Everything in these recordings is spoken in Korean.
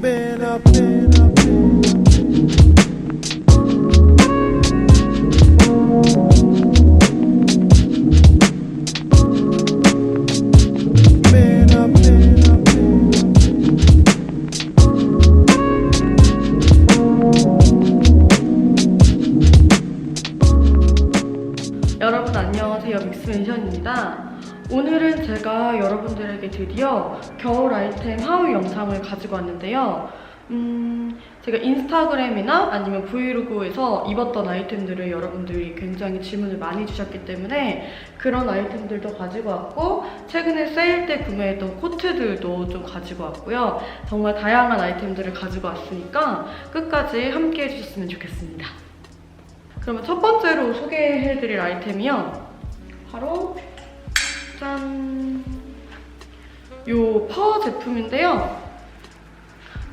Been up, been up, 왔는데요 음, 제가 인스타그램이나 아니면 브이로그에서 입었던 아이템들을 여러분들이 굉장히 질문을 많이 주셨기 때문에 그런 아이템들도 가지고 왔고 최근에 세일 때 구매했던 코트들도 좀 가지고 왔고요 정말 다양한 아이템들을 가지고 왔으니까 끝까지 함께 해주셨으면 좋겠습니다 그러면 첫 번째로 소개해드릴 아이템이요. 바로 짠! 요 파워 제품인데요.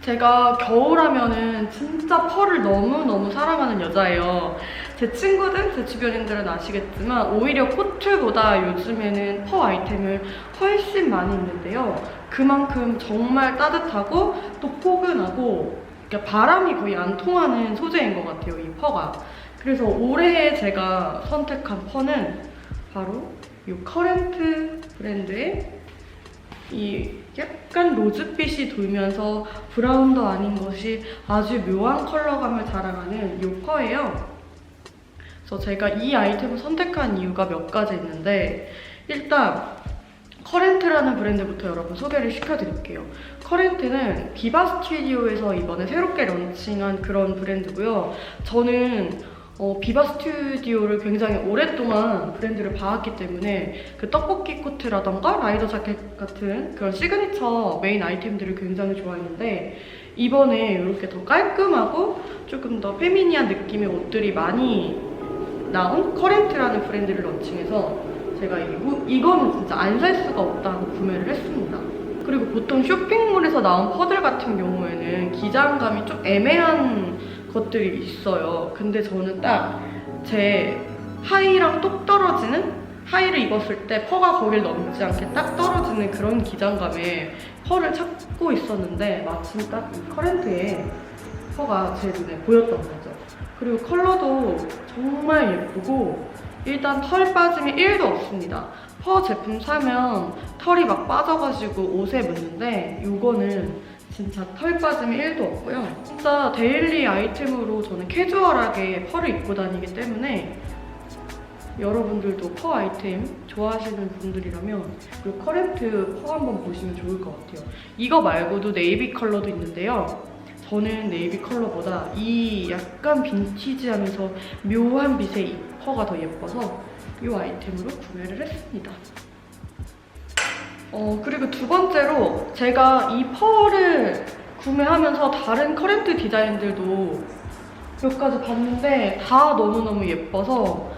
제가 겨울하면은 진짜 펄을 너무너무 사랑하는 여자예요. 제 친구들, 제 주변인들은 아시겠지만 오히려 코트보다 요즘에는 퍼 아이템을 훨씬 많이 입는데요. 그만큼 정말 따뜻하고 또 포근하고 이렇게 바람이 거의 안 통하는 소재인 것 같아요, 이 퍼가. 그래서 올해 제가 선택한 펄은 바로 이 커렌트 브랜드의 이 약간 로즈빛이 돌면서 브라운도 아닌 것이 아주 묘한 컬러감을 자랑하는 이 펄이에요. 그래서 제가 이 아이템을 선택한 이유가 몇 가지 있는데 일단 커렌트라는 브랜드부터 여러분 소개를 시켜드릴게요. 커렌트는 비바 스튜디오에서 이번에 새롭게 런칭한 그런 브랜드고요. 저는 어, 비바 스튜디오를 굉장히 오랫동안 브랜드를 봐왔기 때문에 그 떡볶이 코트라던가 라이더 자켓 같은 그런 시그니처 메인 아이템들을 굉장히 좋아했는데 이번에 이렇게 더 깔끔하고 조금 더 페미니한 느낌의 옷들이 많이 나온 커렌트라는 브랜드를 런칭해서 제가 이거, 이거는 진짜 안 살 수가 없다고 구매를 했습니다. 그리고 보통 쇼핑몰에서 나온 퍼들 같은 경우에는 기장감이 좀 애매한 것들이 있어요. 근데 저는 딱 제 하의랑 똑 떨어지는 하의를 입었을 때 퍼가 거길 넘지 않게 딱 떨어지는 그런 기장감의 펄을 찾고 있었는데 마침 딱이 커렌트에 퍼가 제 눈에 보였던 거죠. 그리고 컬러도 정말 예쁘고 일단 털 빠짐이 1도 없습니다. 퍼 제품 사면 털이 막 빠져가지고 옷에 묻는데 이거는 진짜 털 빠짐이 1도 없고요. 진짜 데일리 아이템으로 저는 캐주얼하게 펄을 입고 다니기 때문에 여러분들도 퍼 아이템 좋아하시는 분들이라면 그리고 커렌트 퍼 한번 보시면 좋을 것 같아요. 이거 말고도 네이비 컬러도 있는데요. 저는 네이비 컬러보다 이 약간 빈티지하면서 묘한 빛의 이 펄가 더 예뻐서 이 아이템으로 구매를 했습니다. 어, 그리고 두 번째로 제가 이 펄을 구매하면서 다른 커렌트 디자인들도 몇 가지 봤는데 다 너무너무 예뻐서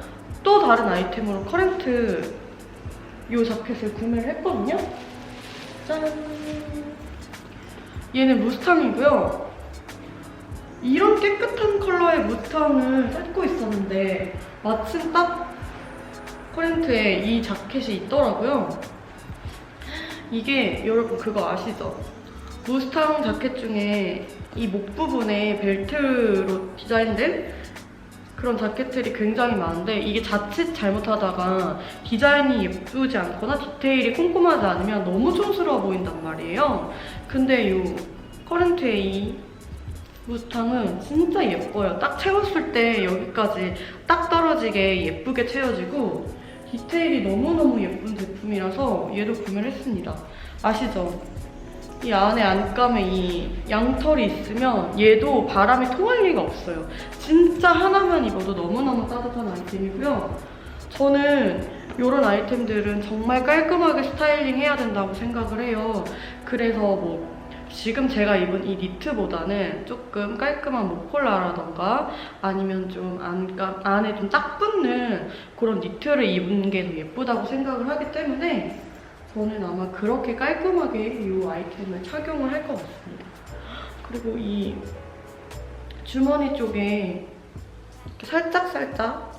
또 다른 아이템으로 커렌트 이 자켓을 구매를 했거든요. 짠! 얘는 무스탕이고요. 이런 깨끗한 컬러의 무스탕을 찾고 있었는데 마침 딱 커렌트에 이 자켓이 있더라고요. 이게 여러분 그거 아시죠? 무스탕 자켓 중에 이 목 부분에 벨트로 디자인된 그런 자켓들이 굉장히 많은데 이게 자칫 잘못하다가 디자인이 예쁘지 않거나 디테일이 꼼꼼하지 않으면 너무 촌스러워 보인단 말이에요. 근데 이 커렌트의 이 무스탕은 진짜 예뻐요. 딱 채웠을 때 여기까지 딱 떨어지게 예쁘게 채워지고 디테일이 너무너무 예쁜 제품이라서 얘도 구매를 했습니다. 아시죠? 이 안에 안감에 이 양털이 있으면 얘도 바람이 통할 리가 없어요. 진짜 하나만 입어도 너무너무 따뜻한 아이템이고요. 저는 이런 아이템들은 정말 깔끔하게 스타일링 해야 된다고 생각을 해요. 그래서 뭐 지금 제가 입은 이 니트보다는 조금 깔끔한 모콜라라던가 아니면 좀 안감, 안에 좀 딱 붙는 그런 니트를 입은 게 더 예쁘다고 생각을 하기 때문에 저는 아마 그렇게 깔끔하게 이 아이템을 착용을 할 것 같습니다. 그리고 이 주머니 쪽에 살짝살짝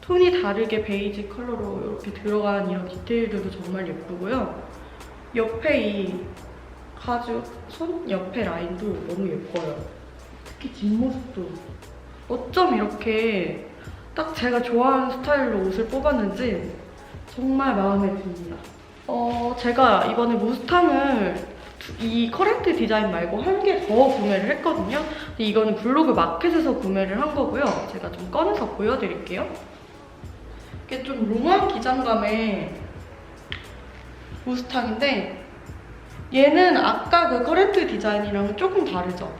톤이 다르게 베이지 컬러로 이렇게 들어간 이런 디테일들도 정말 예쁘고요. 옆에 이 가죽 손 옆에 라인도 너무 예뻐요. 특히 뒷모습도 어쩜 이렇게 딱 제가 좋아하는 스타일로 옷을 뽑았는지 정말 마음에 듭니다. 어, 제가 이번에 무스탕을 두- 이 커렌트 디자인 말고 한 개 더 구매를 했거든요. 근데 이거는 블로그 마켓에서 구매를 한 거고요. 제가 좀 꺼내서 보여드릴게요. 이게 좀 롱한 기장감의 무스탕인데 얘는 아까 그 커렌트 디자인이랑은 조금 다르죠.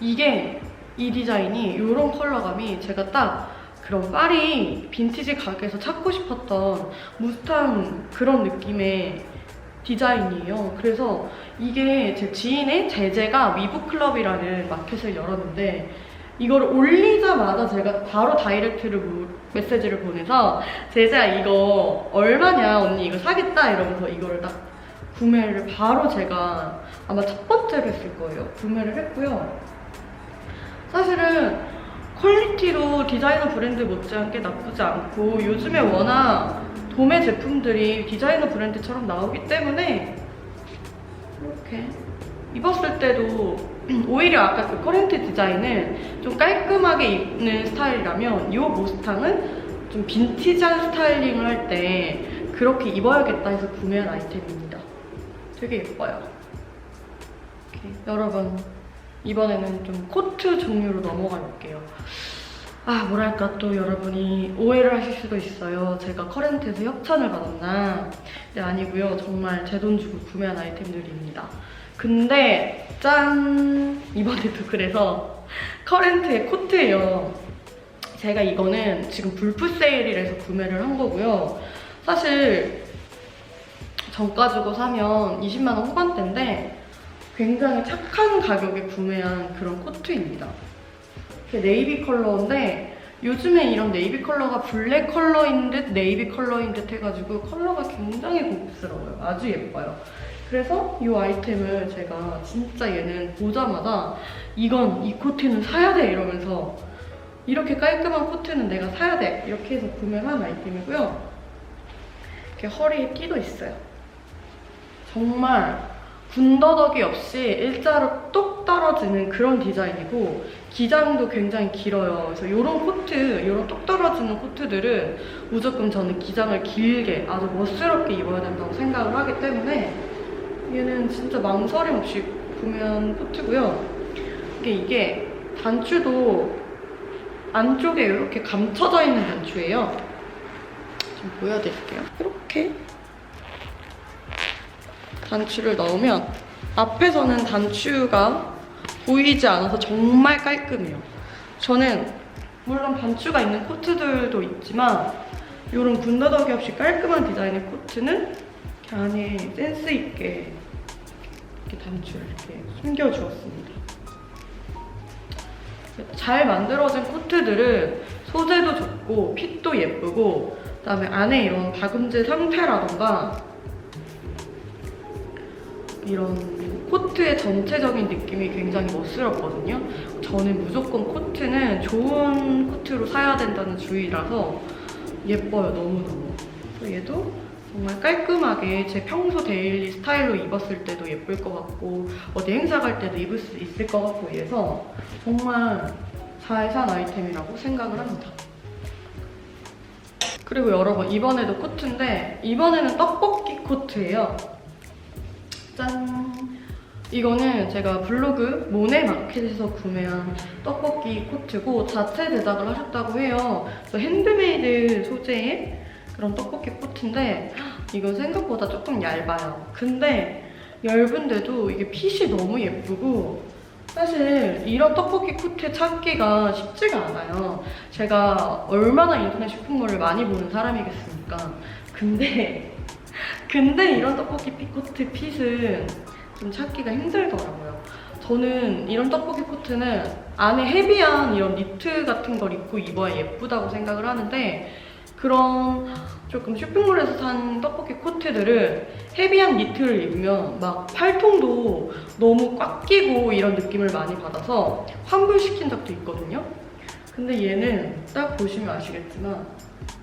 이게 이 디자인이 이런 컬러감이 제가 딱 그런 파리 빈티지 가게에서 찾고 싶었던 무스탕 그런 느낌의 디자인이에요. 그래서 이게 제 지인의 제재가 위브클럽이라는 마켓을 열었는데 이걸 올리자마자 제가 바로 다이렉트를 무- 메시지를 보내서 제재야 이거 얼마냐 언니 이거 사겠다 이러면서 이거를 딱 구매를 바로 제가 아마 첫 번째로 했을 거예요. 구매를 했고요. 사실은 퀄리티로 디자이너 브랜드 못지않게 나쁘지 않고 요즘에 워낙 도매 제품들이 디자이너 브랜드처럼 나오기 때문에 이렇게 입었을 때도 오히려 아까 그 커렌트 디자인은 좀 깔끔하게 입는 스타일이라면 이 모스탕은 좀 빈티지한 스타일링을 할 때 그렇게 입어야겠다 해서 구매한 아이템입니다. 되게 예뻐요. 이렇게 여러분 이번에는 좀 코트 종류로 넘어가 볼게요. 아, 뭐랄까, 또 여러분이 오해를 하실 수도 있어요. 제가 커렌트에서 협찬을 받았나? 네, 아니고요. 정말 제 돈 주고 구매한 아이템들입니다. 근데, 짠! 이번에도 그래서 커렌트의 코트예요. 제가 이거는 지금 불프 세일이라서 구매를 한 거고요. 사실, 정가 주고 사면 20만 원 후반대인데, 굉장히 착한 가격에 구매한 그런 코트입니다. 이렇게 네이비 컬러인데 요즘에 이런 네이비 컬러가 블랙 컬러인 듯 네이비 컬러인 듯 해가지고 컬러가 굉장히 고급스러워요. 아주 예뻐요. 그래서 이 아이템을 제가 진짜 얘는 보자마자 이건 이 코트는 사야 돼 이러면서 이렇게 깔끔한 코트는 내가 사야 돼 이렇게 해서 구매한 아이템이고요. 이렇게 허리에 띠도 있어요. 정말 군더더기 없이 일자로 똑 떨어지는 그런 디자인이고 기장도 굉장히 길어요. 그래서 이런 코트, 이런 똑 떨어지는 코트들은 무조건 저는 기장을 길게 아주 멋스럽게 입어야 된다고 생각을 하기 때문에 얘는 진짜 망설임 없이 구매한 코트고요. 이게 이게 단추도 안쪽에 이렇게 감춰져 있는 단추예요. 좀 보여드릴게요. 이렇게 단추를 넣으면 앞에서는 단추가 보이지 않아서 정말 깔끔해요. 저는 물론 단추가 있는 코트들도 있지만 이런 군더더기 없이 깔끔한 디자인의 코트는 이렇게 안에 센스 있게 이렇게 단추를 이렇게 숨겨주었습니다. 잘 만들어진 코트들은 소재도 좋고 핏도 예쁘고 그다음에 안에 이런 박음질 상태라던가 이런 코트의 전체적인 느낌이 굉장히 멋스럽거든요. 저는 무조건 코트는 좋은 코트로 사야 된다는 주의라서 예뻐요, 너무너무. 얘도 정말 깔끔하게 제 평소 데일리 스타일로 입었을 때도 예쁠 것 같고 어디 행사 갈 때도 입을 수 있을 것 같고 해서 정말 잘 산 아이템이라고 생각을 합니다. 그리고 여러분 이번에도 코트인데 이번에는 떡볶이 코트예요. 짠! 이거는 제가 블로그 모네 마켓에서 구매한 떡볶이 코트고 자체 제작을 하셨다고 해요. 핸드메이드 소재의 그런 떡볶이 코트인데 이건 생각보다 조금 얇아요. 근데 얇은데도 이게 핏이 너무 예쁘고 사실 이런 떡볶이 코트 찾기가 쉽지가 않아요. 제가 얼마나 인터넷 쇼핑몰을 많이 보는 사람이겠습니까? 근데 근데 이런 떡볶이 핏 코트 핏은 좀 찾기가 힘들더라고요. 저는 이런 떡볶이 코트는 안에 헤비한 이런 니트 같은 걸 입고 입어야 예쁘다고 생각을 하는데 그런 조금 쇼핑몰에서 산 떡볶이 코트들은 헤비한 니트를 입으면 막 팔통도 너무 꽉 끼고 이런 느낌을 많이 받아서 환불시킨 적도 있거든요. 근데 얘는 딱 보시면 아시겠지만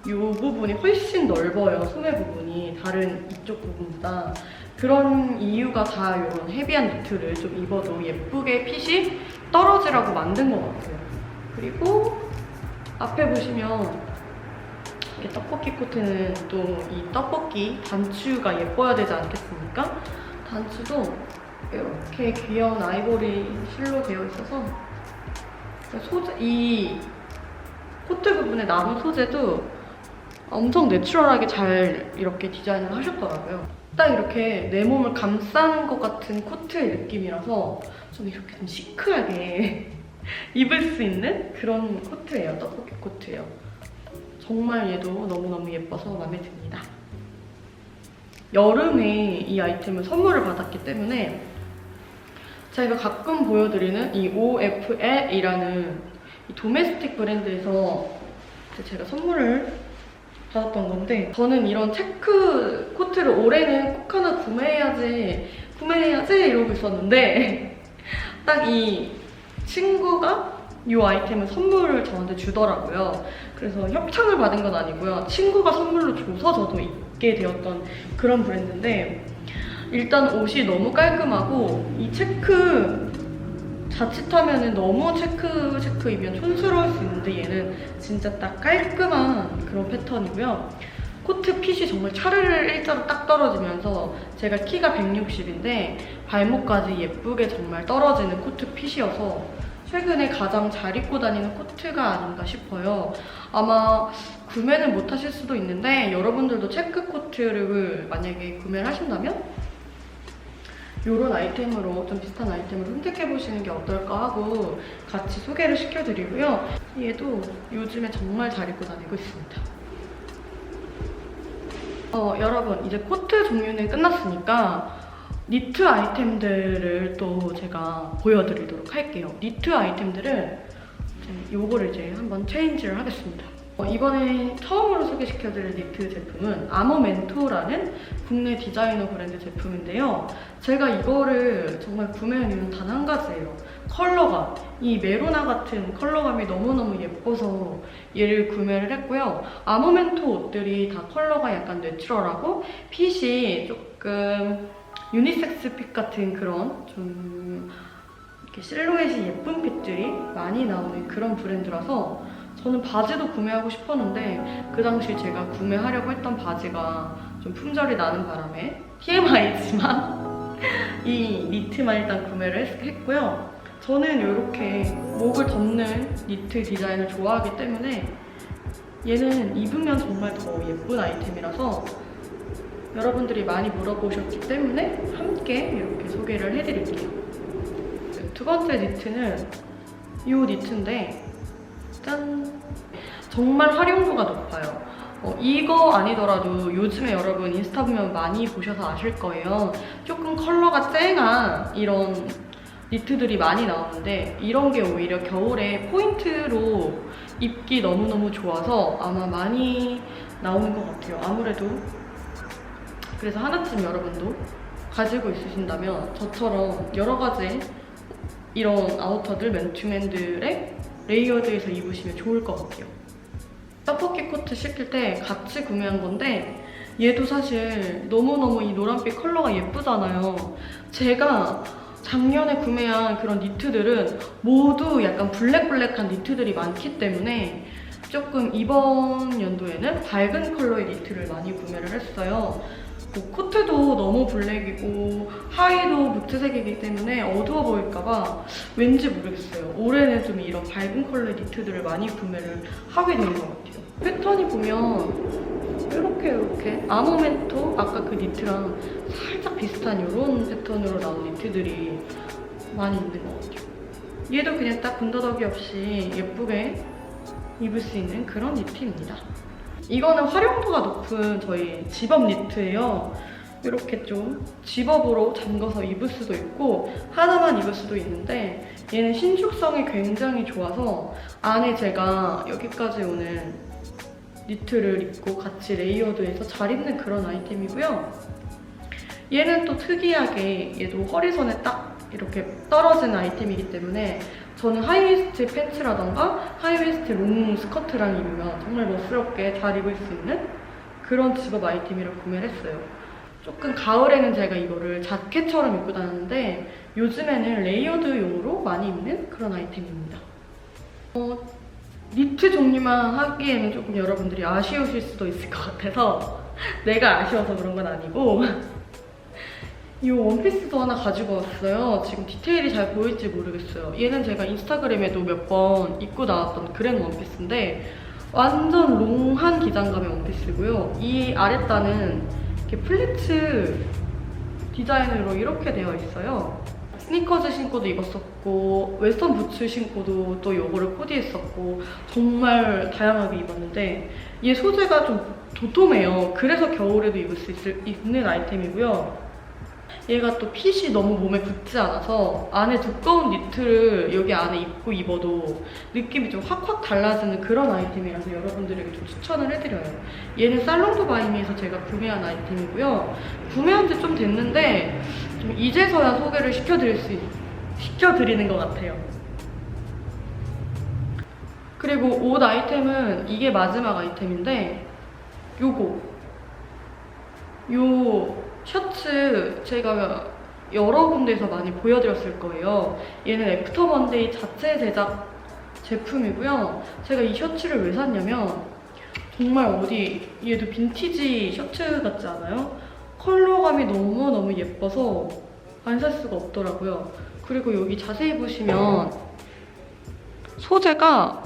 이 부분이 훨씬 넓어요. 소매 부분이 다른 이쪽 부분보다. 그런 이유가 다 이런 헤비한 니트를 좀 입어도 예쁘게 핏이 떨어지라고 만든 것 같아요. 그리고 앞에 보시면 이렇게 떡볶이 코트는 또 이 떡볶이 단추가 예뻐야 되지 않겠습니까? 단추도 이렇게 귀여운 아이보리 실로 되어 있어서 소재 이 코트 부분에 남은 소재도 엄청 내추럴하게 잘 이렇게 디자인을 하셨더라고요. 딱 이렇게 내 몸을 감싸는 것 같은 코트의 느낌이라서 좀 이렇게 좀 시크하게 입을 수 있는 그런 코트예요. 떡볶이 코트예요. 정말 얘도 너무너무 예뻐서 마음에 듭니다. 여름에 이 아이템을 선물을 받았기 때문에 제가 가끔 보여드리는 이 OFL이라는 이 도메스틱 브랜드에서 제가 선물을 받았던 건데 저는 이런 체크 코트를 올해는 꼭 하나 구매해야지 구매해야지 이러고 있었는데 딱 이 친구가 이 아이템을 선물을 저한테 주더라고요. 그래서 협찬을 받은 건 아니고요. 친구가 선물로 줘서 저도 입게 되었던 그런 브랜드인데 일단 옷이 너무 깔끔하고 이 체크 자칫하면 너무 체크 체크 입으면 촌스러울 수 있는데 얘는 진짜 딱 깔끔한 그런 패턴이고요. 코트 핏이 정말 차르르 일자로 딱 떨어지면서 제가 키가 160인데 발목까지 예쁘게 정말 떨어지는 코트 핏이어서 최근에 가장 잘 입고 다니는 코트가 아닌가 싶어요. 아마 구매는 못 하실 수도 있는데 여러분들도 체크 코트를 만약에 구매를 하신다면 이런 아이템으로 좀 비슷한 아이템을 선택해 보시는 게 어떨까 하고 같이 소개를 시켜드리고요. 얘도 요즘에 정말 잘 입고 다니고 있습니다. 어, 여러분 이제 코트 종류는 끝났으니까 니트 아이템들을 또 제가 보여드리도록 할게요. 니트 아이템들은 요거를 이제 한번 체인지를 하겠습니다. 어, 이번에 처음으로 소개시켜드릴 니트 제품은 아모멘토라는 국내 디자이너 브랜드 제품인데요. 제가 이거를 정말 구매한 이유는 단 한 가지예요. 컬러가 이 메로나 같은 컬러감이 너무너무 예뻐서 얘를 구매를 했고요. 아모멘토 옷들이 다 컬러가 약간 내추럴하고 핏이 조금 유니섹스 핏 같은 그런 좀 이렇게 실루엣이 예쁜 핏들이 많이 나오는 그런 브랜드라서 저는 바지도 구매하고 싶었는데 그 당시 제가 구매하려고 했던 바지가 좀 품절이 나는 바람에 TMI지만 이 니트만 일단 구매를 했, 했고요. 저는 이렇게 목을 덮는 니트 디자인을 좋아하기 때문에 얘는 입으면 정말 더 예쁜 아이템이라서 여러분들이 많이 물어보셨기 때문에 함께 이렇게 소개를 해드릴게요. 두 번째 니트는 이 니트인데 짠! 정말 활용도가 높아요. 어, 이거 아니더라도 요즘에 여러분 인스타 보면 많이 보셔서 아실 거예요. 조금 컬러가 쨍한 이런 니트들이 많이 나오는데 이런 게 오히려 겨울에 포인트로 입기 너무너무 좋아서 아마 많이 나오는 것 같아요. 아무래도 그래서 하나쯤 여러분도 가지고 있으신다면 저처럼 여러 가지 이런 아우터들, 맨투맨들의 레이어드해서 입으시면 좋을 것 같아요. 떡볶이 코트 시킬 때 같이 구매한 건데 얘도 사실 너무너무 이 노란빛 컬러가 예쁘잖아요. 제가 작년에 구매한 그런 니트들은 모두 약간 블랙블랙한 니트들이 많기 때문에 조금 이번 연도에는 밝은 컬러의 니트를 많이 구매를 했어요. 뭐 코트도 너무 블랙이고 하의도 무트색이기 때문에 어두워 보일까봐 왠지 모르겠어요. 올해는 좀 이런 밝은 컬러의 니트들을 많이 구매를 하게 되는 것 같아요. 패턴이 보면 이렇게 이렇게 아모멘토 아까 그 니트랑 살짝 비슷한 이런 패턴으로 나온 니트들이 많이 있는 것 같아요. 얘도 그냥 딱 군더더기 없이 예쁘게 입을 수 있는 그런 니트입니다. 이거는 활용도가 높은 저희 집업 니트예요. 이렇게 좀 집업으로 잠궈서 입을 수도 있고 하나만 입을 수도 있는데 얘는 신축성이 굉장히 좋아서 안에 제가 여기까지 오는 니트를 입고 같이 레이어드해서 잘 입는 그런 아이템이고요. 얘는 또 특이하게 얘도 허리선에 딱 이렇게 떨어지는 아이템이기 때문에 저는 하이웨스트 팬츠라던가 하이웨스트 롱 스커트랑 입으면 정말 멋스럽게 잘 입을 수 있는 그런 집업 아이템이라 구매를 했어요. 조금 가을에는 제가 이거를 자켓처럼 입고 다녔는데 요즘에는 레이어드용으로 많이 입는 그런 아이템입니다. 어, 니트 종류만 하기에는 조금 여러분들이 아쉬우실 수도 있을 것 같아서 내가 아쉬워서 그런 건 아니고 이 원피스도 하나 가지고 왔어요. 지금 디테일이 잘 보일지 모르겠어요. 얘는 제가 인스타그램에도 몇 번 입고 나왔던 그랜 원피스인데 완전 롱한 기장감의 원피스고요. 이 아랫단은 이렇게 플리츠 디자인으로 이렇게 되어 있어요. 스니커즈 신고도 입었었고 웨스턴 부츠 신고도 또 요거를 코디했었고 정말 다양하게 입었는데 얘 소재가 좀 도톰해요. 그래서 겨울에도 입을 수 있을, 있는 아이템이고요. 얘가 또 핏이 너무 몸에 붙지 않아서 안에 두꺼운 니트를 여기 안에 입고 입어도 느낌이 좀 확확 달라지는 그런 아이템이라서 여러분들에게 좀 추천을 해드려요. 얘는 살롱도 바이미에서 제가 구매한 아이템이고요. 구매한 지 좀 됐는데 좀 이제서야 소개를 시켜드릴 수 있, 시켜드리는 것 같아요. 그리고 옷 아이템은 이게 마지막 아이템인데 요거 요 셔츠 제가 여러 군데에서 많이 보여드렸을 거예요. 얘는 애프터 먼데이 자체 제작 제품이고요. 제가 이 셔츠를 왜 샀냐면 정말 어디 얘도 빈티지 셔츠 같지 않아요? 컬러감이 너무너무 예뻐서 안 살 수가 없더라고요. 그리고 여기 자세히 보시면 소재가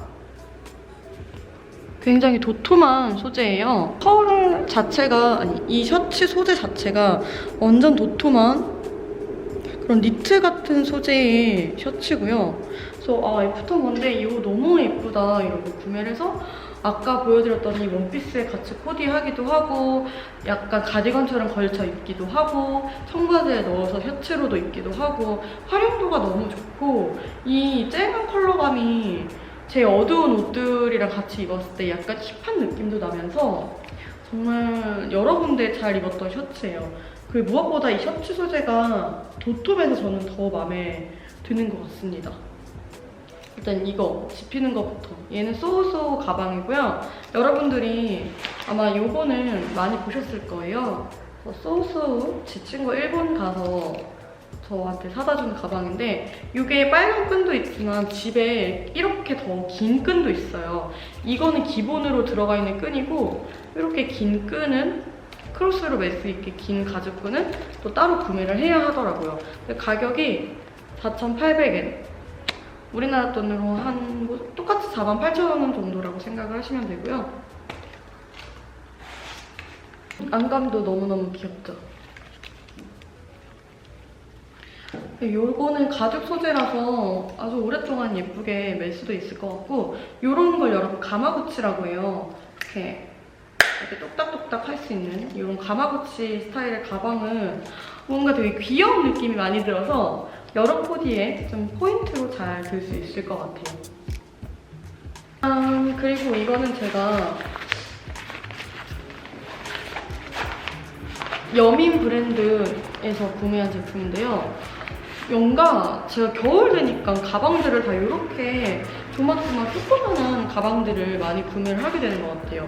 굉장히 도톰한 소재예요. 컬 자체가 아니 이 셔츠 소재 자체가 완전 도톰한 그런 니트 같은 소재의 셔츠고요. 그래서 아 애프터 먼데 이거 너무 예쁘다 이러고 구매를 해서 아까 보여드렸던 이 원피스에 같이 코디하기도 하고 약간 가디건처럼 걸쳐 입기도 하고 청바지에 넣어서 셔츠로도 입기도 하고 활용도가 너무 좋고 이 쨍한 컬러감이 제 어두운 옷들이랑 같이 입었을 때 약간 힙한 느낌도 나면서 정말 여러 군데 잘 입었던 셔츠예요. 그리고 무엇보다 이 셔츠 소재가 도톰해서 저는 더 마음에 드는 것 같습니다. 일단 이거 집히는 것부터 얘는 소우소 가방이고요. 여러분들이 아마 요거는 많이 보셨을 거예요. 어, 소우소 제 친구 일본 가서 저한테 사다 준 가방인데 이게 빨간 끈도 있지만 집에 이렇게 더 긴 끈도 있어요. 이거는 기본으로 들어가 있는 끈이고 이렇게 긴 끈은 크로스로 멜수 있게 긴 가죽끈은 또 따로 구매를 해야 하더라고요. 가격이 4,800엔. 우리나라 돈으로 한 뭐 똑같이 48,000원 정도라고 생각을 하시면 되고요. 안감도 너무너무 귀엽죠? 요거는 가죽 소재라서 아주 오랫동안 예쁘게 멜 수도 있을 것 같고 요런 걸 여러분 가마구치라고 해요. 이렇게 이렇게 똑딱똑딱 할 수 있는 이런 가마구치 스타일의 가방은 뭔가 되게 귀여운 느낌이 많이 들어서 여러 코디에 좀 포인트로 잘 들 수 있을 것 같아요. 음, 그리고 이거는 제가 여민 브랜드에서 구매한 제품인데요. 뭔가 제가 겨울 되니까 가방들을 다 이렇게 조마조마 조그만한 가방들을 많이 구매를 하게 되는 것 같아요.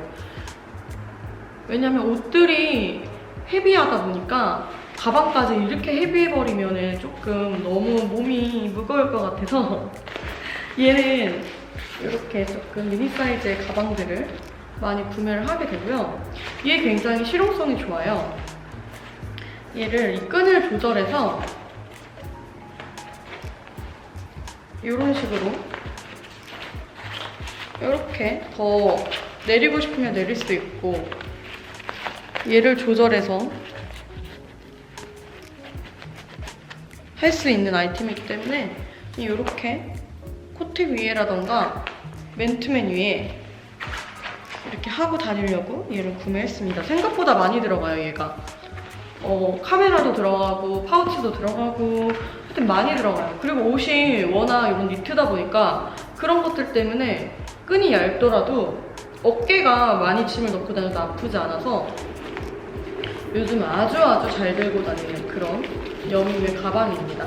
왜냐면 옷들이 헤비하다 보니까 가방까지 이렇게 헤비해버리면 조금 너무 몸이 무거울 것 같아서 얘는 이렇게 조금 미니 사이즈의 가방들을 많이 구매를 하게 되고요. 얘 굉장히 실용성이 좋아요. 얘를 이 끈을 조절해서 이런 식으로 이렇게 더 내리고 싶으면 내릴 수도 있고 얘를 조절해서 할 수 있는 아이템이기 때문에 이렇게 코트 위에라던가 맨투맨 위에 이렇게 하고 다니려고 얘를 구매했습니다. 생각보다 많이 들어가요, 얘가. 어, 카메라도 들어가고 파우치도 들어가고 하여튼 많이 들어가요. 그리고 옷이 워낙 이런 니트다 보니까 그런 것들 때문에 끈이 얇더라도 어깨가 많이 짐을 넣고 다녀도 아프지 않아서 요즘 아주 아주 잘 들고 다니는 그런 여미의 가방입니다.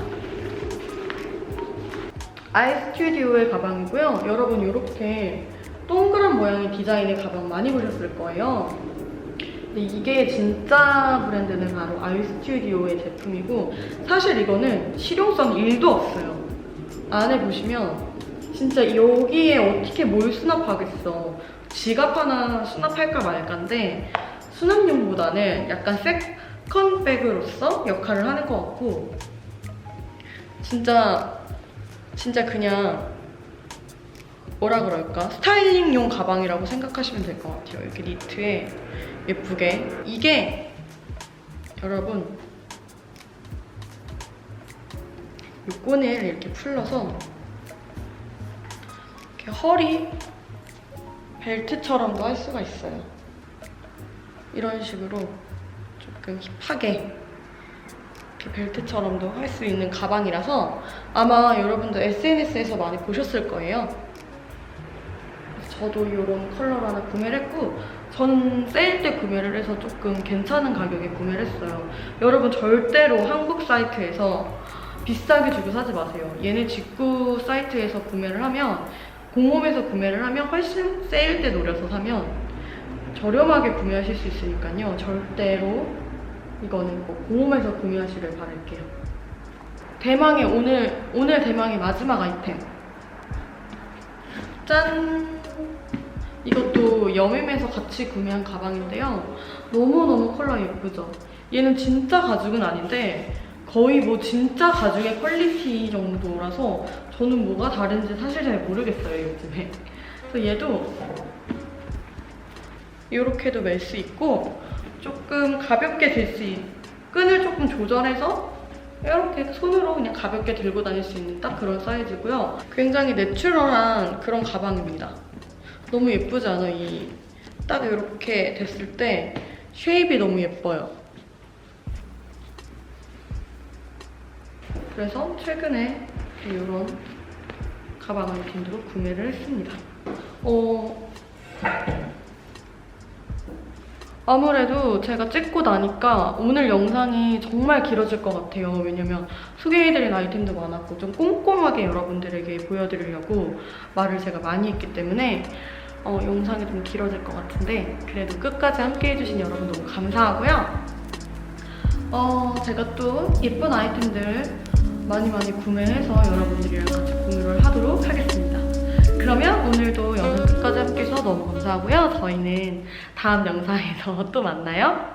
아이스튜디오의 가방이고요. 여러분 이렇게 동그란 모양의 디자인의 가방 많이 보셨을 거예요. 근데 이게 진짜 브랜드는 바로 아이스튜디오의 제품이고 사실 이거는 실용성 1도 없어요. 안에 보시면 진짜 여기에 어떻게 뭘 수납하겠어. 지갑 하나 수납할까 말까인데 수납용보다는 약간 세컨백으로서 역할을 하는 것 같고 진짜 진짜 그냥 뭐라 그럴까 스타일링용 가방이라고 생각하시면 될 것 같아요. 이렇게 니트에 예쁘게 이게 여러분 이 끈을 이렇게 풀러서 이렇게 허리 벨트처럼도 할 수가 있어요. 이런 식으로 조금 힙하게 이렇게 벨트처럼도 할 수 있는 가방이라서 아마 여러분들 SNS에서 많이 보셨을 거예요. 저도 이런 컬러로 하나 구매를 했고 저는 세일 때 구매를 해서 조금 괜찮은 가격에 구매를 했어요. 여러분 절대로 한국 사이트에서 비싸게 주고 사지 마세요. 얘네 직구 사이트에서 구매를 하면 공홈에서 구매를 하면 훨씬 세일 때 노려서 사면 저렴하게 구매하실 수 있으니까요. 절대로 이거는 꼭 공홈에서 구매하시길 바랄게요. 대망의 오늘 오늘 대망의 마지막 아이템. 짠! 이것도 여밈에서 같이 구매한 가방인데요. 너무너무 컬러 예쁘죠? 얘는 진짜 가죽은 아닌데 거의 뭐 진짜 가죽의 퀄리티 정도라서 저는 뭐가 다른지 사실 잘 모르겠어요, 요즘에. 그래서 얘도 이렇게도 멜 수 있고 조금 가볍게 들 수 있, 끈을 조금 조절해서 이렇게 손으로 그냥 가볍게 들고 다닐 수 있는 딱 그런 사이즈고요. 굉장히 내추럴한 그런 가방입니다. 너무 예쁘지 않아? 이 딱 이렇게 됐을 때 쉐입이 너무 예뻐요. 그래서 최근에 이런 가방을 빈도로 구매를 했습니다. 어, 아무래도 제가 찍고 나니까 오늘 영상이 정말 길어질 것 같아요. 왜냐면 소개해드릴 아이템도 많았고 좀 꼼꼼하게 여러분들에게 보여드리려고 말을 제가 많이 했기 때문에 어, 영상이 좀 길어질 것 같은데 그래도 끝까지 함께 해주신 여러분 너무 감사하고요. 어, 제가 또 예쁜 아이템들 많이 많이 구매해서 여러분들이랑 같이 공유를. 그러면 오늘도 영상 끝까지 함께 해주셔서 너무 감사하고요. 저희는 다음 영상에서 또 만나요.